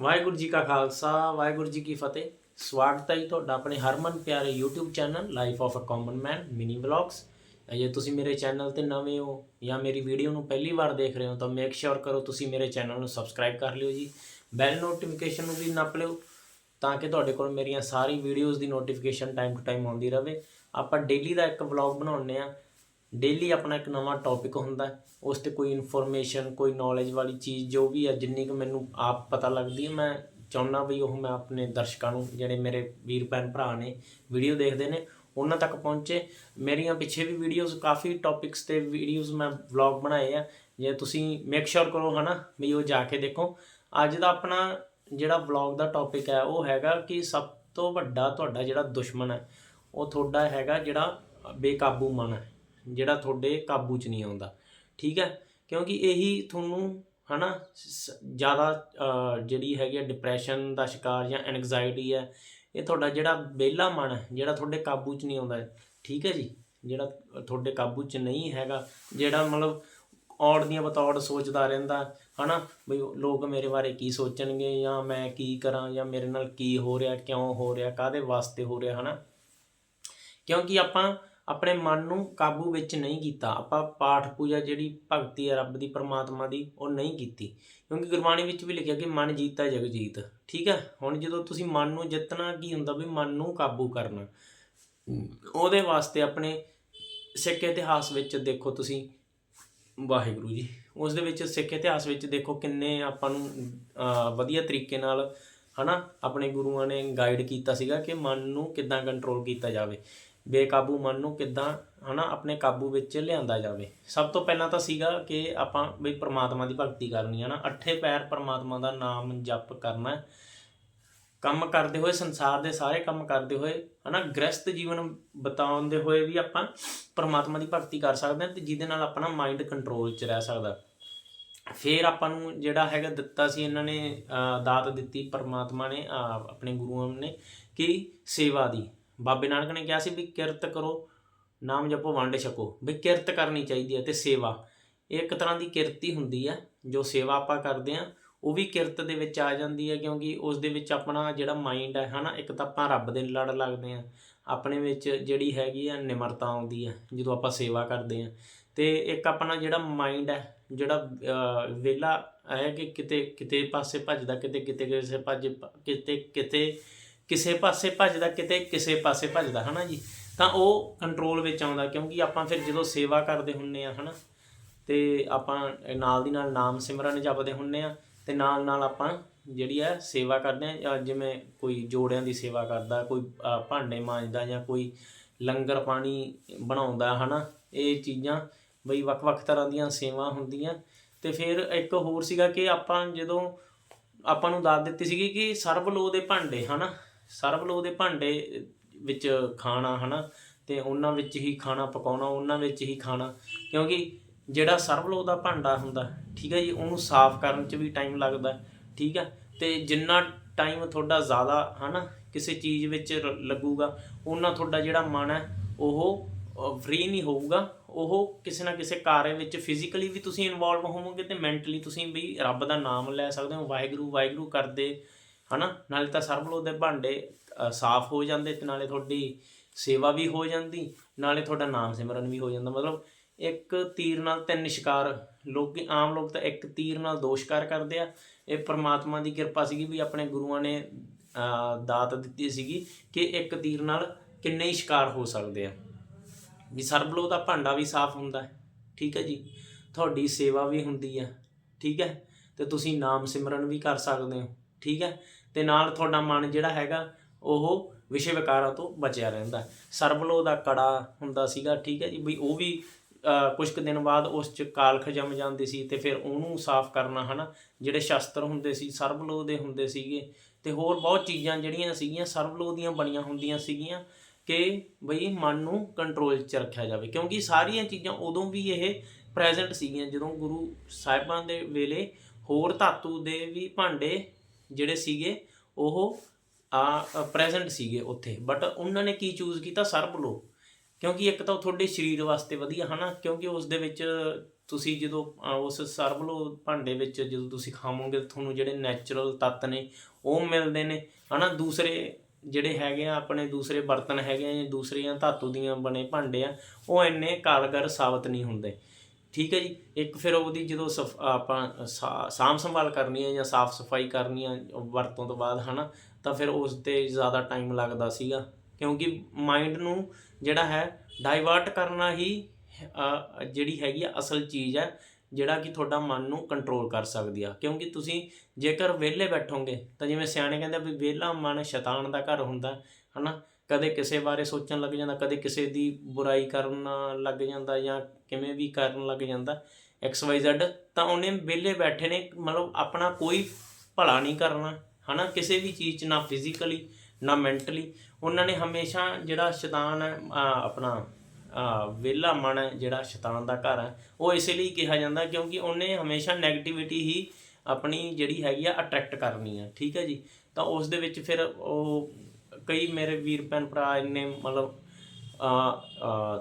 ਵਾਹਿਗੁਰੂ ਜੀ ਕਾ ਖਾਲਸਾ, ਵਾਹਿਗੁਰੂ ਜੀ ਕੀ ਫਤਿਹ। ਸਵਾਗਤ ਹੈ ਜੀ ਤੁਹਾਡਾ ਆਪਣੇ ਹਰਮਨ ਪਿਆਰੇ YouTube channel life of a common man mini vlogs ਜੇ ਤੁਸੀਂ ਮੇਰੇ ਚੈਨਲ ਤੇ ਨਵੇਂ ਹੋ ਜਾਂ ਮੇਰੀ ਵੀਡੀਓ ਨੂੰ ਪਹਿਲੀ ਵਾਰ ਦੇਖ ਰਹੇ ਹੋ ਤਾਂ ਮੇਕ ਸ਼ੋਰ ਕਰੋ ਤੁਸੀਂ ਮੇਰੇ ਚੈਨਲ ਨੂੰ ਸਬਸਕ੍ਰਾਈਬ ਕਰ ਲਿਓ ਜੀ। ਬੈਲ ਨੋਟੀਫਿਕੇਸ਼ਨ ਨੂੰ ਵੀ ਨੱਪ ਲਿਓ ਤਾਂ ਕਿ ਤੁਹਾਡੇ ਕੋਲ ਮੇਰੀਆਂ ਸਾਰੀ ਵੀਡੀਓਜ਼ ਦੀ ਨੋਟੀਫਿਕੇਸ਼ਨ ਟਾਈਮ ਟੂ ਟਾਈਮ ਆਉਂਦੀ ਰਹੇ। ਆਪਾਂ ਡੇਲੀ ਦਾ ਇੱਕ ਵਲੌਗ ਬਣਾਉਂਦੇ ਆ ਡੇਲੀ ਆਪਣਾ ਇੱਕ ਨਵਾਂ ਟੌਪਿਕ ਹੁੰਦਾ ਉਸ ਤੇ ਕੋਈ ਇਨਫੋਰਮੇਸ਼ਨ ਕੋਈ ਨੌਲੇਜ ਵਾਲੀ ਚੀਜ਼ ਜੋ ਵੀ ਹੈ ਜਿੰਨੀ ਕੁ ਮੈਨੂੰ ਆਪ ਪਤਾ ਲੱਗਦੀ ਹੈ, ਮੈਂ ਚਾਹੁੰਦਾ ਵੀ ਉਹ ਮੈਂ ਆਪਣੇ ਦਰਸ਼ਕਾਂ ਨੂੰ, ਜਿਹੜੇ ਮੇਰੇ ਵੀਰ ਭੈਣ ਭਰਾ ਨੇ ਵੀਡੀਓ ਦੇਖਦੇ ਨੇ, ਉਹਨਾਂ ਤੱਕ ਪਹੁੰਚੇ। ਮੇਰੀਆਂ ਪਿੱਛੇ ਵੀ ਵੀਡੀਓਜ਼ ਕਾਫੀ ਟੌਪਿਕਸ ਤੇ ਵੀਡੀਓਜ਼ ਮੈਂ ਵਲੌਗ ਬਣਾਏ ਆ। ਜੇ ਤੁਸੀਂ ਮੇਕ ਸ਼ੋਰ ਕਰੋ ਹਨਾ, ਵੀ ਉਹ ਜਾ ਕੇ ਦੇਖੋ। ਅੱਜ ਦਾ ਆਪਣਾ ਜਿਹੜਾ ਵਲੌਗ ਦਾ ਟੌਪਿਕ ਹੈ, ਉਹ ਹੈਗਾ ਕਿ ਸਭ ਤੋਂ ਵੱਡਾ ਤੁਹਾਡਾ ਜਿਹੜਾ ਦੁਸ਼ਮਣ ਹੈ, ਉਹ ਤੁਹਾਡਾ ਹੈਗਾ ਜਿਹੜਾ ਬੇਕਾਬੂ ਮਨ ਹੈ। ਜਿਹੜਾ ਤੁਹਾਡੇ ਕਾਬੂ 'ਚ ਨਹੀਂ ਆਉਂਦਾ। ਠੀਕ ਹੈ? ਕਿਉਂਕਿ ਇਹੀ ਤੁਹਾਨੂੰ ਹਨਾ, ਸ- ਜ਼ਿਆਦਾ ਜਿਹੜੀ ਹੈਗੀ ਆ ਡਿਪਰੈਸ਼ਨ ਦਾ ਸ਼ਿਕਾਰ ਜਾਂ ਐਂਗਜ਼ਾਇਟੀ ਹੈ, ਇਹ ਤੁਹਾਡਾ ਜਿਹੜਾ ਵਿਹਲਾ ਮਨ ਹੈ, ਜਿਹੜਾ ਤੁਹਾਡੇ ਕਾਬੂ 'ਚ ਨਹੀਂ ਆਉਂਦਾ ਠੀਕ ਹੈ ਜੀ? ਜਿਹੜਾ ਤੁਹਾਡੇ ਕਾਬੂ 'ਚ ਨਹੀਂ ਹੈਗਾ, ਜਿਹੜਾ ਮਤਲਬ ਔੜ ਦੀਆਂ ਬਤੌੜ ਸੋਚਦਾ ਰਹਿੰਦਾ, ਹਨਾ, ਵੀ ਲੋਕ ਮੇਰੇ ਬਾਰੇ ਕੀ ਸੋਚਣਗੇ ਜਾਂ ਮੈਂ ਕੀ ਕਰਾਂ ਜਾਂ ਮੇਰੇ ਨਾਲ ਕੀ ਹੋ ਰਿਹਾ, ਕਿਉਂ ਹੋ ਰਿਹਾ ਕਾਦੇ ਵਾਸਤੇ ਹੋ ਰਿਹਾ, ਹਨਾ। ਕਿਉਂਕਿ ਆਪਾਂ ਆਪਣੇ ਮਨ ਨੂੰ ਕਾਬੂ ਵਿੱਚ ਨਹੀਂ ਕੀਤਾ। ਆਪਾਂ ਪਾਠ ਪੂਜਾ ਜਿਹੜੀ ਭਗਤੀ ਹੈ ਰੱਬ ਦੀ, ਪਰਮਾਤਮਾ ਦੀ, ਉਹ ਨਹੀਂ ਕੀਤੀ। ਕਿਉਂਕਿ ਗੁਰਬਾਣੀ ਵਿੱਚ ਵੀ ਲਿਖਿਆ ਕਿ ਮਨ ਜੀਤਾ ਜਗ ਜੀਤ। ਠੀਕ ਹੈ? ਹੁਣ ਜਦੋਂ ਤੁਸੀਂ ਮਨ ਨੂੰ ਜਿੱਤਣਾ, ਕੀ ਹੁੰਦਾ ਵੀ ਮਨ ਨੂੰ ਕਾਬੂ ਕਰਨਾ? ਉਹਦੇ ਵਾਸਤੇ ਆਪਣੇ ਸਿੱਖ ਇਤਿਹਾਸ ਵਿੱਚ ਦੇਖੋ ਤੁਸੀਂ, ਵਾਹਿਗੁਰੂ ਜੀ, ਉਸ ਦੇ ਵਿੱਚ ਸਿੱਖ ਇਤਿਹਾਸ ਵਿੱਚ ਦੇਖੋ ਕਿੰਨੇ ਆਪਾਂ ਨੂੰ ਵਧੀਆ ਤਰੀਕੇ ਨਾਲ ਹਨਾ, ਆਪਣੇ ਗੁਰੂਆਂ ਨੇ ਗਾਈਡ ਕੀਤਾ ਸੀਗਾ ਕਿ ਮਨ ਨੂੰ ਕਿੱਦਾਂ ਕੰਟਰੋਲ ਕੀਤਾ ਜਾਵੇ। ਬੇਕਾਬੂ ਮਨ ਨੂੰ ਕਿੱਦਾਂ ਹਨਾ ਆਪਣੇ ਕਾਬੂ ਵਿੱਚ ਲਿਆਂਦਾ ਜਾਵੇ। ਸਭ ਤੋਂ ਪਹਿਲਾਂ ਤਾਂ ਸੀਗਾ ਕਿ ਆਪਾਂ ਵੀ ਪ੍ਰਮਾਤਮਾ ਦੀ ਭਗਤੀ ਕਰਨੀ ਹੈ ਨਾ ਅੱਠੇ ਪੈਰ ਪ੍ਰਮਾਤਮਾ ਦਾ ਨਾਮ ਜਪ ਕਰਨਾ। ਕੰਮ ਕਰਦੇ ਹੋਏ, ਸੰਸਾਰ ਦੇ ਸਾਰੇ ਕੰਮ ਕਰਦੇ ਹੋਏ, ਹਨਾ, ਗ੍ਰਸਤ ਜੀਵਨ ਬਤਾਉਣ ਦੇ ਹੋਏ ਵੀ ਆਪਾਂ ਪਰਮਾਤਮਾ ਦੀ ਭਗਤੀ ਕਰ ਸਕਦੇ ਹਾਂ ਤੇ ਜਿਹਦੇ ਨਾਲ ਆਪਣਾ ਮਾਈਂਡ ਕੰਟਰੋਲ 'ਚ ਰਹਿ ਸਕਦਾ। ਫਿਰ ਆਪਾਂ ਨੂੰ ਜਿਹੜਾ ਹੈਗਾ ਦਿੱਤਾ ਸੀ, ਇਹਨਾਂ ਨੇ ਦਾਤ ਦਿੱਤੀ ਪਰਮਾਤਮਾ ਨੇ ਆਪਣੇ ਗੁਰੂਆਂ ਨੇ, ਕਿ ਸੇਵਾ ਦੀ। ਬਾਬੇ ਨਾਨਕ ਨੇ ਕਿਹਾ ਸੀ ਵੀ ਕਿਰਤ ਕਰੋ ਨਾਮ ਜਪੋ ਵੰਡ ਛਕੋ। ਵੀ ਕਿਰਤ ਕਰਨੀ ਚਾਹੀਦੀ ਹੈ ਤੇ ਸੇਵਾ। ਇਹ ਇੱਕ ਤਰ੍ਹਾਂ ਦੀ ਕਿਰਤੀ ਹੁੰਦੀ ਹੈ ਜੋ ਸੇਵਾ ਆਪਾਂ ਕਰਦੇ ਆ ਉਹ ਵੀ ਕਿਰਤ ਦੇ ਵਿੱਚ ਆ ਜਾਂਦੀ ਹੈ ਕਿਉਂਕਿ ਉਸ ਦੇ ਵਿੱਚ ਆਪਣਾ ਜਿਹੜਾ ਮਾਈਂਡ ਹੈ ਹਨਾ ਇੱਕ ਤਾਂ ਆਪਾਂ ਰੱਬ ਦੇ ਲੜ ਲੱਗਦੇ ਆ ਆਪਣੇ ਵਿੱਚ ਜਿਹੜੀ ਹੈਗੀ ਆ ਨਿਮਰਤਾ ਆਉਂਦੀ ਹੈ ਜਦੋਂ ਆਪਾਂ ਸੇਵਾ ਕਰਦੇ ਆ ਤੇ ਇੱਕ ਆਪਣਾ ਜਿਹੜਾ ਮਾਈਂਡ ਹੈ ਜਿਹੜਾ ਅਹ, ਵਿਹਲਾ ਹੈ ਕਿ ਕਿਤੇ ਕਿਤੇ ਪਾਸੇ ਭੱਜਦਾ ਕਿਤੇ ਕਿਤੇ ਕਿਸੇ ਭੱਜ ਕਿਤੇ ਕਿਤੇ ਕਿਸੇ ਪਾਸੇ ਭੱਜਦਾ ਕਿਤੇ, ਕਿਸੇ ਪਾਸੇ ਭੱਜਦਾ, ਹਨਾ ਜੀ? ਤਾਂ ਉਹ ਕੰਟਰੋਲ ਵਿੱਚ ਆਉਂਦਾ, ਕਿਉਂਕਿ ਆਪਾਂ ਫਿਰ ਜਦੋਂ ਸੇਵਾ ਕਰਦੇ ਹੁੰਨੇ ਆ, ਹਨਾ? ਤੇ ਆਪਾਂ ਨਾਲ ਦੀ ਨਾਲ ਨਾਮ ਸਿਮਰਨ ਜਪਦੇ ਹੁੰਨੇ ਆ, ਤੇ ਨਾਲ ਨਾਲ ਆਪਾਂ ਜਿਹੜੀ ਆ ਸੇਵਾ ਕਰਦੇ ਆ ਜਿਵੇਂ ਕੋਈ ਜੋੜਿਆਂ ਦੀ ਸੇਵਾ ਕਰਦਾ, ਕੋਈ ਭਾਂਡੇ ਮਾਂਜਦਾ ਜਾਂ ਕੋਈ ਲੰਗਰ ਪਾਣੀ ਬਣਾਉਂਦਾ, ਹਨਾ? ਇਹ ਚੀਜ਼ਾਂ ਬਈ ਵੱਖ-ਵੱਖ ਤਰ੍ਹਾਂ ਦੀਆਂ ਸੇਵਾ ਹੁੰਦੀਆਂ। ਤੇ ਫਿਰ ਇੱਕ ਹੋਰ ਸੀਗਾ ਕਿ ਆਪਾਂ ਜਦੋਂ ਆਪਾਂ ਨੂੰ ਦੱਸ ਦਿੱਤੀ ਸੀਗੀ ਕਿ ਸਰਬ ਸਰਬਲੋ ਦੇ ਭਾਂਡੇ, ਹਨਾ? ਸਰਬਲੋ ਦੇ ਭਾਂਡੇ ਵਿੱਚ ਖਾਣਾ, ਹਨਾ? ਤੇ ਉਹਨਾਂ ਵਿੱਚ ਹੀ ਖਾਣਾ ਪਕਾਉਣਾ, ਉਹਨਾਂ ਵਿੱਚ ਹੀ ਖਾਣਾ। ਕਿਉਂਕਿ ਜਿਹੜਾ ਸਰਬਲੋ ਦਾ ਭਾਂਡਾ ਹੁੰਦਾ, ਠੀਕ ਹੈ ਜੀ, ਉਹਨੂੰ ਸਾਫ਼ ਕਰਨ 'ਚ ਵੀ ਟਾਈਮ ਲੱਗਦਾ, ਠੀਕ ਹੈ? ਤੇ ਜਿੰਨਾ ਟਾਈਮ ਤੁਹਾਡਾ ਜ਼ਿਆਦਾ, ਹਨਾ, ਕਿਸੇ ਚੀਜ਼ ਵਿੱਚ ਰ- ਲੱਗੂਗਾ, ਉਹਨਾਂ ਤੁਹਾਡਾ ਜਿਹੜਾ ਮਨ ਹੈ, ਉਹ ਫ੍ਰੀ ਨਹੀਂ ਹੋਊਗਾ। ਉਹ ਕਿਸੇ ਨਾ ਕਿਸੇ ਕਾਰਜ ਵਿੱਚ ਫਿਜ਼ੀਕਲੀ ਵੀ ਤੁਸੀਂ ਇਨਵੋਲਵ ਹੋਵੋਗੇ ਤੇ ਮੈਂਟਲੀ ਤੁਸੀਂ ਵੀ ਰੱਬ ਦਾ ਨਾਮ ਲੈ ਸਕਦੇ ਹੋ। ਵਾਹਿਗੁਰੂ ਵਾਹਿਗੁਰੂ ਕਰਦੇ ਹਨਾ? ਨਾਲੇ ਤਾਂ ਸਰਬਲੋ ਦੇ ਭਾਂਡੇ ਸਾਫ਼ ਹੋ ਜਾਂਦੇ ਤੇ ਨਾਲੇ ਤੁਹਾਡੀ ਸੇਵਾ ਵੀ ਹੋ ਜਾਂਦੀ, ਨਾਲੇ ਤੁਹਾਡਾ ਨਾਮ ਸਿਮਰਨ ਵੀ ਹੋ ਜਾਂਦਾ। ਮਤਲਬ ਇੱਕ ਤੀਰ ਨਾਲ ਤਿੰਨ ਸ਼ਿਕਾਰ, ਲੋਕ, ਆਮ ਲੋਕ ਤਾਂ ਇੱਕ ਤੀਰ ਨਾਲ ਦੋ ਸ਼ਿਕਾਰ ਕਰਦੇ ਆ। ਇਹ ਪ੍ਰਮਾਤਮਾ ਦੀ ਕਿਰਪਾ ਸੀਗੀ ਵੀ ਆਪਣੇ ਗੁਰੂਆਂ ਨੇ ਦਾਤ ਦਿੱਤੀ ਸੀਗੀ ਕਿ ਇੱਕ ਤੀਰ ਨਾਲ ਕਿੰਨੇ ਹੀ ਸ਼ਿਕਾਰ ਹੋ ਸਕਦੇ ਆ। ਵੀ ਸਰਬਲੋ ਦਾ ਭਾਂਡਾ ਵੀ ਸਾਫ਼ ਹੁੰਦਾ ਹੈ ਠੀਕ ਹੈ ਜੀ? ਤੁਹਾਡੀ ਸੇਵਾ ਵੀ ਹੁੰਦੀ ਹੈ ਠੀਕ ਹੈ? ਤੇ ਤੁਸੀਂ ਨਾਮ ਸਿਮਰਨ ਵੀ ਕਰ ਸਕਦੇ ਹੋ, ਠੀਕ ਹੈ? ਤੇ ਨਾਲ ਤੁਹਾਡਾ ਮਨ ਜਿਹੜਾ ਹੈਗਾ ਉਹ ਵਿਸ਼ੇ ਵਿਕਾਰਾਂ ਤੋਂ ਬਚਿਆ ਰਹਿੰਦਾ। ਸਰਬਲੋ ਦਾ ਕੜਾ ਹੁੰਦਾ ਸੀਗਾ ਠੀਕ ਹੈ ਜੀ ਵੀ ਉਹ ਵੀ ਅ, ਕੁਝ ਕੁ ਦਿਨ ਬਾਅਦ ਉਸ ਚ ਕਾਲਖ ਜੰਮ ਜਾਂਦੀ ਸੀ ਤੇ ਫਿਰ ਉਹਨੂੰ ਸਾਫ਼ ਕਰਨਾ ਹਨਾ ਜਿਹੜੇ ਸ਼ਸਤਰ ਹੁੰਦੇ ਸੀ ਸਰਬਲੋ ਦੇ ਹੁੰਦੇ ਸੀਗੇ ਤੇ ਹੋਰ ਬਹੁਤ ਚੀਜ਼ਾਂ ਜਿਹੜੀਆਂ ਸੀਗੀਆਂ ਸਰਬਲੋ ਦੀਆਂ ਬਣੀਆਂ ਹੁੰਦੀਆਂ ਸੀਗੀਆਂ ਕਿ ਬਈ ਮਨ ਨੂੰ ਕੰਟਰੋਲ 'ਚ ਰੱਖਿਆ ਜਾਵੇ ਕਿਉਂਕਿ ਸਾਰੀਆਂ ਚੀਜ਼ਾਂ ਉਦੋਂ ਵੀ ਇਹ ਪ੍ਰੈਜ਼ੈਂਟ ਸੀਗੀਆਂ ਜਦੋਂ ਗੁਰੂ ਸਾਹਿਬਾਂ ਦੇ ਵੇਲੇ ਹੋਰ ਧਾਤੂ ਦੇ ਵੀ ਭਾਂਡੇ ਜਿਹੜੇ ਸੀਗੇ, ਉਹ ਆ ਪ੍ਰੈਜ਼ੈਂਟ ਸੀਗੇ ਉੱਥੇ। ਬਟ ਉਹਨਾਂ ਨੇ ਕੀ ਚੂਜ਼ ਕੀਤਾ? ਸਰਬਲੋ ਕਿਉਂਕਿ ਇੱਕ ਤਾਂ ਉਹ ਤੁਹਾਡੇ ਸਰੀਰ ਵਾਸਤੇ ਵਧੀਆ, ਹਨਾ? ਕਿਉਂਕਿ ਉਸ ਦੇ ਵਿੱਚ ਤੁਸੀਂ ਜਦੋਂ ਉਸ ਸਰਬਲੋ ਭਾਂਡੇ ਵਿੱਚ ਜਦੋਂ ਤੁਸੀਂ ਖਾਵੋਗੇ, ਤੁਹਾਨੂੰ ਜਿਹੜੇ ਨੈਚੁਰਲ ਤੱਤ ਨੇ, ਉਹ ਮਿਲਦੇ ਨੇ, ਹਨਾ? ਦੂਸਰੇ ਜਿਹੜੇ ਹੈਗੇ ਆ, ਆਪਣੇ ਦੂਸਰੇ ਬਰਤਨ ਹੈਗੇ ਆ ਜਾਂ ਦੂਸਰੀਆਂ ਧਾਤੂ ਦੀਆਂ ਬਣੇ ਭਾਂਡੇ ਆ, ਉਹ ਇੰਨੇ ਕਾਰਗਰ ਸਾਬਤ ਨਹੀਂ ਹੁੰਦੇ। ਠੀਕ ਹੈ ਜੀ? ਇੱਕ ਫਿਰ ਉਹਦੀ ਜਦੋਂ ਸਫ- ਆਪਾਂ ਸਾ- ਸਾਂਭ ਸੰਭਾਲ ਕਰਨੀ ਹੈ ਜਾਂ ਸਾਫ਼ ਸਫ਼ਾਈ ਕਰਨੀ ਹੈ ਵਰਤੋਂ ਤੋਂ ਬਾਅਦ, ਹਨਾ, ਤਾਂ ਫਿਰ ਉਸ ਤੇ ਜ਼ਿਆਦਾ ਟਾਈਮ ਲੱਗਦਾ ਸੀਗਾ। ਕਿਉਂਕਿ ਮਾਈਂਡ ਨੂੰ ਜਿਹੜਾ ਹੈ ਡਾਈਵਰਟ ਕਰਨਾ ਹੀ ਜਿਹੜੀ ਹੈਗੀ ਆ ਅਸਲ ਚੀਜ਼ ਹੈ, ਜਿਹੜਾ ਕਿ ਤੁਹਾਡਾ ਮਨ ਨੂੰ ਕੰਟਰੋਲ ਕਰ ਸਕਦੀ ਆ। ਕਿਉਂਕਿ ਤੁਸੀਂ ਜੇਕਰ ਵਿਹਲੇ ਬੈਠੋਗੇ, ਤਾਂ ਜਿਵੇਂ ਸਿਆਣੇ ਕਹਿੰਦੇ ਵੀ ਵਿਹਲਾ ਮਨ ਸ਼ੈਤਾਨ ਦਾ ਘਰ ਹੁੰਦਾ, ਹਨਾ ਕਦੇ ਕਿਸੇ ਬਾਰੇ ਸੋਚਣ ਲੱਗ ਜਾਂਦਾ, ਕਦੇ ਕਿਸੇ ਦੀ ਬੁਰਾਈ ਕਰਨ ਲੱਗ ਜਾਂਦਾ ਜਾਂ ਕਿਵੇਂ ਵੀ ਕਰਨ ਲੱਗ ਜਾਂਦਾ XYZ ਤਾਂ ਉਹਨੇ ਵਿਹਲੇ ਬੈਠੇ ਨੇ, ਮਤਲਬ ਆਪਣਾ ਕੋਈ ਭਲਾ ਨਹੀਂ ਕਰਨਾ, ਹਨਾ? ਕਿਸੇ ਵੀ ਚੀਜ਼ 'ਚ ਨਾ ਫਿਜ਼ੀਕਲੀ ਨਾ ਮੈਂਟਲੀ ਉਹਨਾਂ ਨੇ ਹਮੇਸ਼ਾ ਜਿਹੜਾ ਸ਼ੈਤਾਨ ਹੈ ਆਪਣਾ ਵਿਹਲਾ ਮਨ ਹੈ, ਜਿਹੜਾ ਸ਼ੈਤਾਨ ਦਾ ਘਰ ਹੈ, ਉਹ ਇਸੇ ਲਈ ਕਿਹਾ ਜਾਂਦਾ ਕਿਉਂਕਿ ਉਹਨੇ ਹਮੇਸ਼ਾ 네ਗੇਟਿਵਿਟੀ ਹੀ ਆਪਣੀ ਜਿਹੜੀ ਹੈਗੀ ਆ ਅਟਰੈਕਟ ਕਰਨੀ ਆ, ਠੀਕ ਹੈ ਜੀ? ਤਾਂ ਉਸ ਦੇ ਵਿੱਚ ਫਿਰ ਉਹ ਕਈ ਮੇਰੇ ਵੀਰ ਭੈਣ ਭਰਾ ਇੰਨੇ ਮਤਲਬ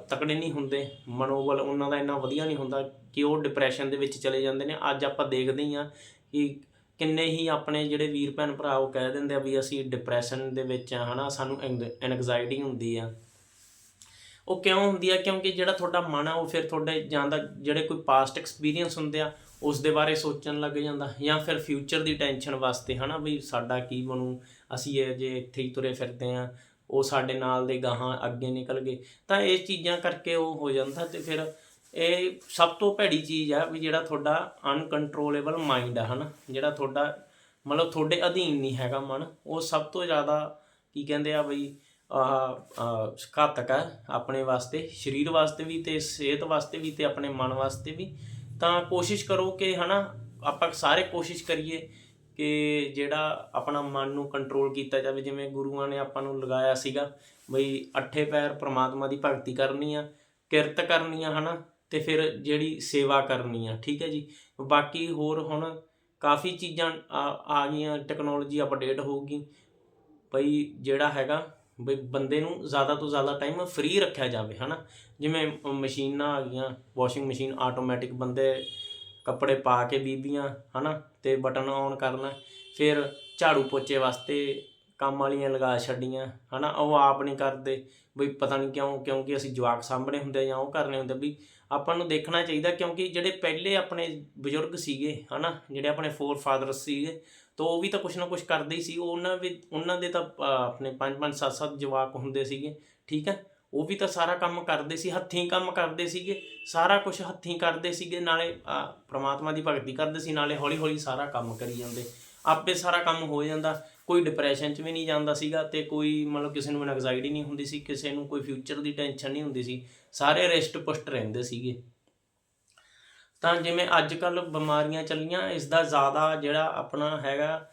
ਤਕੜੇ ਨਹੀਂ ਹੁੰਦੇ, ਮਨੋਬਲ ਉਹਨਾਂ ਦਾ ਇੰਨਾ ਵਧੀਆ ਨਹੀਂ ਹੁੰਦਾ ਕਿ ਉਹ ਡਿਪਰੈਸ਼ਨ ਦੇ ਵਿੱਚ ਚਲੇ ਜਾਂਦੇ ਨੇ। ਅੱਜ ਆਪਾਂ ਦੇਖਦੇ ਹੀ ਆ ਕਿ ਕਿੰਨੇ ਹੀ ਆਪਣੇ ਜਿਹੜੇ ਵੀਰ ਭੈਣ ਭਰਾ ਉਹ ਕਹਿ ਦਿੰਦੇ ਆ ਵੀ ਅਸੀਂ ਡਿਪਰੈਸ਼ਨ ਦੇ ਵਿੱਚ ਆ ਹਨਾ, ਸਾਨੂੰ ਐਂਗਜ਼ਾਇਟੀ ਹੁੰਦੀ ਆ। ਉਹ ਕਿਉਂ ਹੁੰਦੀ ਆ? ਕਿਉਂਕਿ ਜਿਹੜਾ ਤੁਹਾਡਾ ਮਨ ਆ, ਉਹ ਫਿਰ ਤੁਹਾਡੇ ਜਾਂਦਾ ਜਿਹੜੇ ਕੋਈ ਪਾਸਟ ਐਕਸਪੀਰੀਅੰਸ ਹੁੰਦੇ ਆ ਉਸ ਦੇ ਬਾਰੇ ਸੋਚਣ ਲੱਗ ਜਾਂਦਾ ਜਾਂ ਫਿਰ ਫਿਊਚਰ ਦੀ ਟੈਨਸ਼ਨ ਵਾਸਤੇ ਹਨਾ ਵੀ ਸਾਡਾ ਕੀ ਬਣੂ, ਅਸੀਂ ਇਹ ਜੇ ਇੱਥੇ ਹੀ ਤੁਰੇ ਫਿਰਦੇ ਆ ਉਹ ਸਾਡੇ ਨਾਲ ਦੇ ਗਾਹਾਂ ਅੱਗੇ ਨਿਕਲ ਗਏ, ਤਾਂ ਇਹ ਚੀਜ਼ਾਂ ਕਰਕੇ ਉਹ ਹੋ ਜਾਂਦਾ ਤੇ ਫਿਰ ਇਹ ਸਭ ਤੋਂ ਭੈੜੀ ਚੀਜ਼ ਆ ਵੀ ਜਿਹੜਾ ਤੁਹਾਡਾ ਅਨਕੰਟਰੋਲੇਬਲ ਮਾਈਂਡ ਆ ਹਨਾ, ਜਿਹੜਾ ਤੁਹਾਡਾ ਮਤਲਬ ਤੁਹਾਡੇ ਅਧੀਨ ਨਹੀਂ ਹੈਗਾ ਮਨ, ਉਹ ਸਭ ਤੋਂ ਜ਼ਿਆਦਾ ਕੀ ਕਹਿੰਦੇ ਆ ਬਈ, ਆਹ ਘਾਤਕ ਹੈ ਆਪਣੇ ਵਾਸਤੇ, ਸਰੀਰ ਵਾਸਤੇ ਵੀ ਤੇ ਸਿਹਤ ਵਾਸਤੇ ਵੀ ਤੇ ਆਪਣੇ ਮਨ ਵਾਸਤੇ ਵੀ। ਤਾਂ ਕੋਸ਼ਿਸ਼ ਕਰੋ ਕਿ ਹਨਾ, ਆਪਾਂ ਸਾਰੇ ਕੋਸ਼ਿਸ਼ ਕਰੀਏ ਕਿ ਜਿਹੜਾ ਆਪਣਾ ਮਨ ਨੂੰ ਕੰਟਰੋਲ ਕੀਤਾ ਜਾਵੇ। ਜਿਵੇਂ ਗੁਰੂਆਂ ਨੇ ਆਪਾਂ ਨੂੰ ਲਗਾਇਆ ਸੀਗਾ ਬਈ ਅੱਠੇ ਪੈਰ ਪ੍ਰਮਾਤਮਾ ਦੀ ਭਗਤੀ ਕਰਨੀ ਆ, ਕਿਰਤ ਕਰਨੀ ਆ ਹਨਾ, ਤੇ ਫਿਰ ਜਿਹੜੀ ਸੇਵਾ ਕਰਨੀ ਆ, ਠੀਕ ਹੈ ਜੀ। ਬਾਕੀ ਹੋਰ ਹੁਣ ਕਾਫੀ ਚੀਜ਼ਾਂ ਆ ਆ ਗਈਆਂ ਟੈਕਨੋਲੋਜੀ ਅਪਡੇਟ ਹੋਊਗੀ। ਬਈ ਜਿਹੜਾ ਹੈਗਾ, ਬਈ ਬੰਦੇ ਨੂੰ ਜ਼ਿਆਦਾ ਤੋਂ ਜ਼ਿਆਦਾ ਟਾਈਮ ਫ੍ਰੀ ਰੱਖਿਆ ਜਾਵੇ, ਹਨਾ। ਜਿਵੇਂ ਮਸ਼ੀਨਾਂ ਆ ਗਈਆਂ ਵਾਸ਼ਿੰਗ ਮਸ਼ੀਨ ਆਟੋਮੈਟਿਕ ਬੰਦੇ ਕੱਪੜੇ ਪਾ ਕੇ ਬੀਬੀਆਂ, ਹਨਾ, ਤੇ ਬਟਨ ਔਨ ਕਰਨਾ, ਫਿਰ ਝਾੜੂ ਪੋਚੇ ਵਾਸਤੇ ਕੰਮ ਵਾਲੀਆਂ ਲਗਾ ਛੱਡੀਆਂ, ਹਨਾ, ਉਹ ਆਪ ਨਹੀਂ ਕਰਦੇ, ਬਈ ਪਤਾ ਨਹੀਂ ਕਿਉਂ, ਕਿਉਂਕਿ ਅਸੀਂ ਜਵਾਕ ਸਾਹਮਣੇ ਹੁੰਦੇ ਜਾਂ ਉਹ ਕਰਨੇ ਹੁੰਦੇ ਵੀ ਆਪਾਂ ਨੂੰ ਦੇਖਣਾ ਚਾਹੀਦਾ ਕਿਉਂਕਿ ਜਿਹੜੇ ਪਹਿਲੇ ਆਪਣੇ ਬਜ਼ੁਰਗ ਸੀਗੇ, ਹਨਾ, ਜਿਹੜੇ ਆਪਣੇ ਫੋਰ ਫਾਦਰਸ ਸੀਗੇ, ਤਾਂ ਉਹ ਵੀ ਤਾਂ ਕੁਛ ਨਾ ਕੁਛ ਕਰਦੇ ਹੀ ਸੀ, ਉਹਨਾਂ ਵੀ, ਉਹਨਾਂ ਦੇ ਤਾਂ ਆਪਣੇ ਪੰਜ ਪੰਜ ਸੱਤ ਸੱਤ ਜਵਾਕ ਹੁੰਦੇ ਸੀਗੇ, ਠੀਕ ਹੈ ਉਹ ਵੀ ਤਾਂ ਸਾਰਾ ਕੰਮ ਕਰਦੇ ਸੀ ਹੱਥੀਂ ਕੰਮ ਕਰਦੇ ਸੀਗੇ ਸਾਰਾ ਕੁਝ ਹੱਥੀਂ ਕਰਦੇ ਸੀਗੇ ਨਾਲੇ ਅ, ਪ੍ਰਮਾਤਮਾ ਦੀ ਭਗਤੀ ਕਰਦੇ ਸੀ ਨਾਲੇ ਹੌਲੀ ਹੌਲੀ ਸਾਰਾ ਕੰਮ ਕਰੀ ਜਾਂਦੇ। ਆਪੇ ਸਾਰਾ ਕੰਮ ਹੋ ਜਾਂਦਾ ਕੋਈ ਡਿਪਰੈਸ਼ਨ 'ਚ ਵੀ ਨਹੀਂ ਜਾਂਦਾ ਸੀਗਾ ਤੇ ਕੋਈ ਮਤਲਬ ਕਿਸੇ ਨੂੰ ਐਂਗਜ਼ਾਇਟੀ ਨਹੀਂ ਹੁੰਦੀ ਸੀ ਕਿਸੇ ਨੂੰ ਕੋਈ ਫਿਊਚਰ ਦੀ ਟੈਨਸ਼ਨ ਨਹੀਂ ਹੁੰਦੀ ਸੀ ਸਾਰੇ ਰਿਸ਼ਟ ਪੁਸ਼ਟ ਰਹਿੰਦੇ ਸੀਗੇ। ਤਾਂ ਜਿਵੇਂ ਅੱਜ ਕੱਲ ਬਿਮਾਰੀਆਂ ਚੱਲੀਆਂ ਇਸ ਦਾ ਜ਼ਿਆਦਾ ਜਿਹੜਾ ਆਪਣਾ ਹੈਗਾ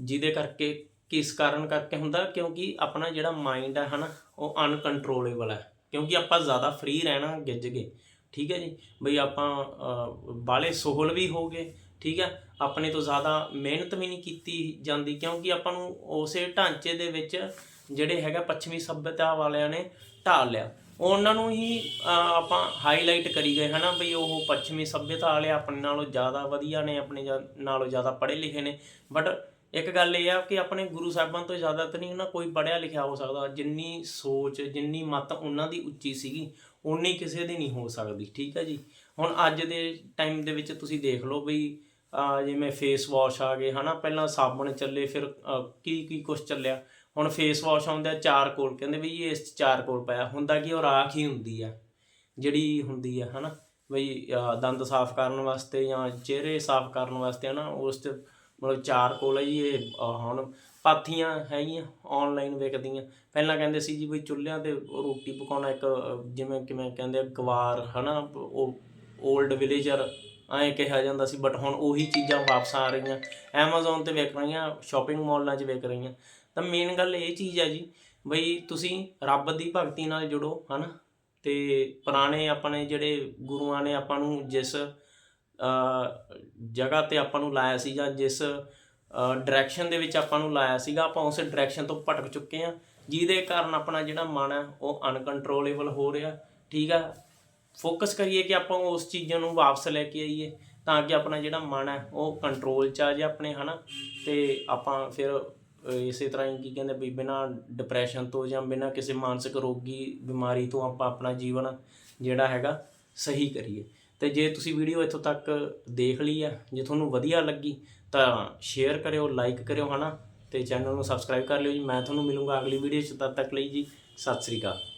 ਜਿਹਦੇ ਕਰਕੇ ਕਿਸ ਕਾਰਨ ਕਰਕੇ ਹੁੰਦਾ? ਕਿਉਂਕਿ ਆਪਣਾ ਜਿਹੜਾ ਮਾਈਂਡ ਹੈ ਹਨਾ ਉਹ ਅਨਕੰਟਰੋਲੇਬਲ ਹੈ ਕਿਉਂਕਿ ਆਪਾਂ ਜ਼ਿਆਦਾ ਫ੍ਰੀ ਰਹਿਣਾ ਗਿੱਜ ਗਏ। ਠੀਕ ਹੈ ਜੀ? ਬਈ ਆਪਾਂ ਅ, ਬਾਲੇ ਸੋਹਲ ਵੀ ਹੋ ਗਏ। ਠੀਕ ਹੈ? ਆਪਣੇ ਤੋਂ ਜ਼ਿਆਦਾ ਮਿਹਨਤ ਵੀ ਨਹੀਂ ਕੀਤੀ ਜਾਂਦੀ। ਕਿਉਂਕਿ ਆਪਾਂ ਨੂੰ ਉਸੇ ਢਾਂਚੇ ਦੇ ਵਿੱਚ ਜਿਹੜੇ ਹੈਗਾ ਪੱਛਮੀ ਸੱਭਿਅਤਾ ਵਾਲਿਆਂ ਨੇ ਢਾਲ ਲਿਆ। ਉਹਨਾਂ ਨੂੰ ਹੀ ਆਪਾਂ ਹਾਈਲਾਈਟ ਕਰੀ ਗਏ ਹਨਾ ਬਈ ਉਹ ਪੱਛਮੀ ਸੱਭਿਅਤਾ ਵਾਲੇ ਆਪਣੇ ਨਾਲੋਂ ਜ਼ਿਆਦਾ ਵਧੀਆ ਨੇ ਆਪਣੇ ਨਾਲੋਂ ਜ਼ਿਆਦਾ ਪੜ੍ਹੇ ਲਿਖੇ ਨੇ। ਬਟ ਇੱਕ ਗੱਲ ਇਹ ਆ ਕਿ ਆਪਣੇ ਗੁਰੂ ਸਾਹਿਬਾਨ ਤੋਂ ਜ਼ਿਆਦਾ ਤਾਂ ਨਹੀਂ ਨਾ ਕੋਈ ਪੜ੍ਹਿਆ ਲਿਖਿਆ ਹੋ ਸਕਦਾ। ਜਿੰਨੀ ਸੋਚ, ਜਿੰਨੀ ਮਤ ਉਹਨਾਂ ਦੀ ਉੱਚੀ ਸੀਗੀ ਉਨੀ ਕਿਸੇ ਦੀ ਨਹੀਂ ਹੋ ਸਕਦੀ, ਠੀਕ ਹੈ ਜੀ? ਹੁਣ ਅੱਜ ਦੇ ਟਾਈਮ ਦੇ ਵਿੱਚ ਤੁਸੀਂ ਦੇਖ ਲਓ ਬਈ ਜਿਵੇਂ ਫੇਸ ਵਾਸ਼ ਆ ਗਏ, ਹਨਾ? ਪਹਿਲਾਂ ਸਾਬਣ ਚੱਲੇ, ਫਿਰ ਕੀ ਕੀ ਕੁਝ ਚੱਲਿਆ? ਹੁਣ ਫੇਸ ਵਾਸ਼ ਆਉਂਦਾ ਚਾਰਕੋਲ ਕਹਿੰਦੇ ਵੀ ਇਹ ਇਸ 'ਚ ਚਾਰਕੋਲ ਪਾਇਆ ਹੁੰਦਾ ਕਿ, ਉਹ ਰਾਖ ਹੀ ਹੁੰਦੀ ਆ, ਜਿਹੜੀ ਹੁੰਦੀ ਆ, ਹਨਾ? ਬਈ ਦੰਦ ਸਾਫ਼ ਕਰਨ ਵਾਸਤੇ ਜਾਂ ਚਿਹਰੇ ਸਾਫ਼ ਕਰਨ ਵਾਸਤੇ, ਹਨਾ? ਉਸ 'ਚ ਮਤਲਬ ਚਾਰ ਕੋਲ ਹੈ ਜੀ ਇਹ ਹੁਣ ਪਾਥੀਆਂ ਹੈਗੀਆਂ ਆਨਲਾਈਨ ਵਿਕਦੀਆਂ। ਪਹਿਲਾਂ ਕਹਿੰਦੇ ਸੀ ਜੀ ਵੀ ਚੁੱਲ੍ਹਿਆਂ ਤੇ ਰੋਟੀ ਪਕਾਉਣਾ ਇੱਕ ਜਿਵੇਂ ਕਿਵੇਂ ਕਹਿੰਦੇ ਆ, ਗਵਾਰ ਹਨਾ ਉਹ 올ਡ ਵਿਲੇਜਰ ਐਂ ਕਿਹਾ ਜਾਂਦਾ ਸੀ ਬਟ ਹੁਣ ਉਹੀ ਚੀਜ਼ਾਂ ਵਾਪਸ ਆ ਰਹੀਆਂ। Amazon ਤੇ ਵਿਕ ਰਹੀਆਂ ਸ਼ਾਪਿੰਗ ਮਾਲਾਂ 'ਚ ਵਿਕ ਰਹੀਆਂ। ਤਾਂ ਮੇਨ ਗੱਲ ਇਹ ਚੀਜ਼ ਹੈ ਜੀ ਬਈ ਤੁਸੀਂ ਰੱਬ ਦੀ ਭਗਤੀ ਨਾਲ ਜੁੜੋ ਹਨਾ। ਤੇ ਪੁਰਾਣੇ ਆਪਣੇ ਜਿਹੜੇ ਗੁਰੂਆਂ ਨੇ ਆਪਾਂ ਨੂੰ ਜਿਸ ਜਗ੍ਹਾ ਤੇ ਆਪਾਂ ਨੂੰ ਲਾਇਆ ਸੀ ਜਾਂ ਜਿਸ ਡਾਇਰੈਕਸ਼ਨ ਦੇ ਵਿੱਚ ਆਪਾਂ ਨੂੰ ਲਾਇਆ ਸੀਗਾ, ਆਪਾਂ ਉਸ ਡਾਇਰੈਕਸ਼ਨ ਤੋਂ ਭਟਕ ਚੁੱਕੇ ਆ ਜਿਹਦੇ ਕਾਰਨ ਆਪਣਾ ਜਿਹੜਾ ਮਨ ਹੈ, ਉਹ ਅਨਕੰਟਰੋਲੇਬਲ ਹੋ ਰਿਹਾ। ਠੀਕ ਆ? ਫੋਕਸ ਕਰੀਏ ਕਿ ਆਪਾਂ ਉਸ ਚੀਜ਼ਾਂ ਨੂੰ ਵਾਪਸ ਲੈ ਕੇ ਆਈਏ, ਤਾਂ ਕਿ ਆਪਣਾ ਜਿਹੜਾ ਮਨ ਹੈ, ਉਹ ਕੰਟਰੋਲ ਚ ਆ ਜਾਏ ਆਪਣੇ, ਹਨਾ? ਤੇ ਆਪਾਂ ਫਿਰ ਇਸੇ ਤਰ੍ਹਾਂ ਹੀ ਕੀ ਕਹਿੰਦੇ ਵੀ ਬਿਨਾਂ ਡਿਪਰੈਸ਼ਨ ਤੋਂ ਜਾਂ ਬਿਨਾਂ ਕਿਸੇ ਮਾਨਸਿਕ ਰੋਗੀ ਬਿਮਾਰੀ ਤੋਂ ਆਪਾਂ ਆਪਣਾ ਜੀਵਨ ਜਿਹੜਾ ਹੈਗਾ, ਸਹੀ ਕਰੀਏ। ਤੇ ਜੇ ਤੁਸੀਂ ਵੀਡੀਓ ਇੱਥੋਂ ਤੱਕ ਦੇਖ ਲਈ ਆ, ਜੇ ਤੁਹਾਨੂੰ ਵਧੀਆ ਲੱਗੀ, ਤਾਂ ਸ਼ੇਅਰ ਕਰਿਓ ਲਾਈਕ ਕਰਿਓ, ਹਨਾ? ਤੇ ਚੈਨਲ ਨੂੰ ਸਬਸਕ੍ਰਾਈਬ ਕਰ ਲਿਓ ਜੀ। ਮੈਂ ਤੁਹਾਨੂੰ ਮਿਲੂੰਗਾ ਅਗਲੀ ਵੀਡੀਓ 'ਚ, ਤਦ ਤੱਕ ਲਈ ਜੀ। ਸਤਿ ਸ੍ਰੀ ਅਕਾਲ।